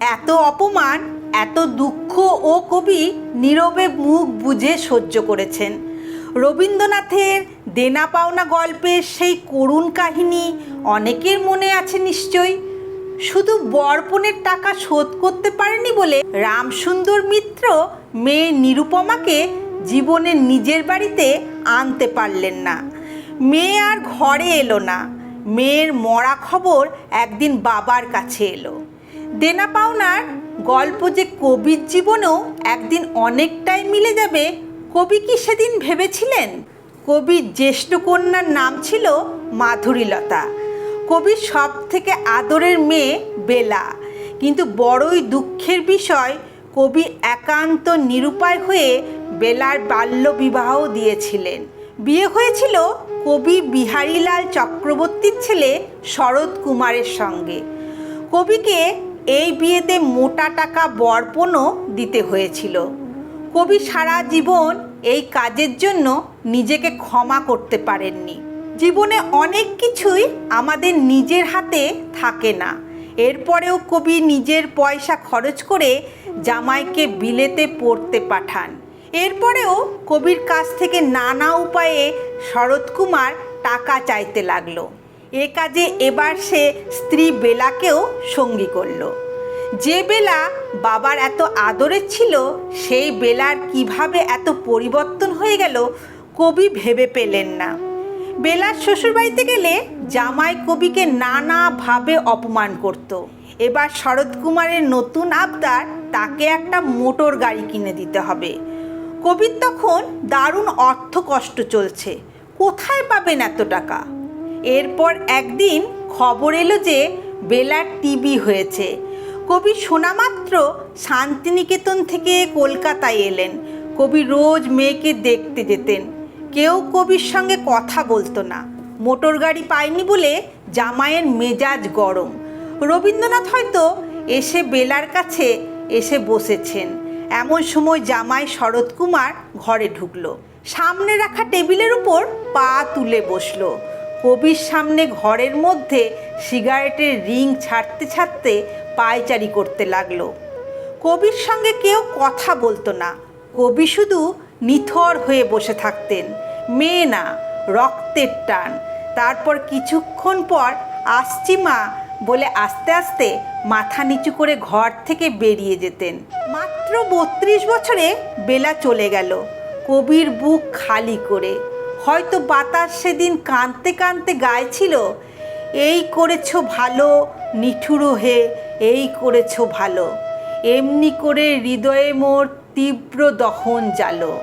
এত অপমান, এত দুঃখ ও কবি নীরবে মুখ বুঝে সহ্য করেছেন। রবীন্দ্রনাথের দেনা পাওনা গল্পের সেই করুণ কাহিনী অনেকের মনে আছে নিশ্চয়ই। শুধু বরপনের টাকা শোধ করতে পারেনি বলে রামসুন্দর মিত্র মেয়ে নিরুপমাকে জীবনে নিজের বাড়িতে আনতে পারলেন না। মেয়ে আর ঘরে এলো না। মেয়ের মরা খবর একদিন বাবার কাছে এলো। দেনা পাওনার গল্প যে কবির জীবনেও একদিন অনেকটাই মিলে যাবে, কবি কি সেদিন ভেবেছিলেন? কবির জ্যেষ্ঠ কন্যার নাম ছিল মাধুরীলতা। কবির সব থেকে আদরের মেয়ে বেলা। কিন্তু বড়ই দুঃখের বিষয়, কবি একান্ত নিরুপায় হয়ে বেলার বাল্য বিবাহ দিয়েছিলেন। বিয়ে হয়েছিল কবি বিহারীলাল চক্রবর্তীর ছেলে শরৎ কুমারের সঙ্গে। কবিকে এই বিয়েতে মোটা টাকা বরপণও দিতে হয়েছিল। কবি সারা জীবন এই কাজের জন্য নিজেকে ক্ষমা করতে পারেননি। জীবনে অনেক কিছুই আমাদের নিজের হাতে থাকে না। এরপরেও কবি নিজের পয়সা খরচ করে জামাইকে বিলেতে পড়তে পাঠান। এরপরেও কবির কাছ থেকে নানা উপায়ে শরৎকুমার টাকা চাইতে লাগল। এ কাজে এবার সে স্ত্রী বেলাকেও সঙ্গী করল। যে বেলা বাবার এত আদরের ছিল, সেই বেলার কীভাবে এত পরিবর্তন হয়ে গেল কবি ভেবে পেলেন না। বেলার শ্বশুরবাড়িতে গেলে জামাই কবিকে নানাভাবে অপমান করত। এবার শরৎ কুমারের নতুন আবদার, তাকে একটা মোটর গাড়ি কিনে দিতে হবে। কবির তখন দারুণ অর্থ কষ্ট চলছে। কোথায় পাবেন এত টাকা? এরপর একদিন খবর এলো যে বেলার টিবি হয়েছে। কবি শোনামাত্র শান্তিনিকেতন থেকে কলকাতায় এলেন। কবি রোজ মেয়েকে দেখতে যেতেন। কেউ কবির সঙ্গে কথা বলতো না। মোটর গাড়ি পায়নি বলে জামাইয়ের মেজাজ গরম। রবীন্দ্রনাথ হয়তো এসে বেলার কাছে এসে বসেছেন। এমন সময় জামাই শরৎ কুমার ঘরে ঢুকলো। সামনে রাখা টেবিলের উপর পা তুলে বসল। কবির সামনে ঘরের মধ্যে সিগারেটের রিং ছাড়তে ছাড়তে পায়চারি করতে লাগল। কবির সঙ্গে কেউ কথা বলতো না। কবি শুধু নিথর হয়ে বসে থাকতেন। মেয়ে না, রক্তের টান। তারপর কিছুক্ষণ পর আসছি মা বলে আস্তে আস্তে মাথা নিচু করে ঘর থেকে বেরিয়ে যেতেন। মাত্র বত্রিশ বছরে বেলা চলে গেল। কবির বুক খালি করে। হয়তো বাতাস সেদিন কাঁদতে কাঁদতে গাইছিল, এই করেছ ভালো, নিঠুরো হে, এই করেছ ভালো। এমনি করে হৃদয়ে মোর তীব্র দহন জালো।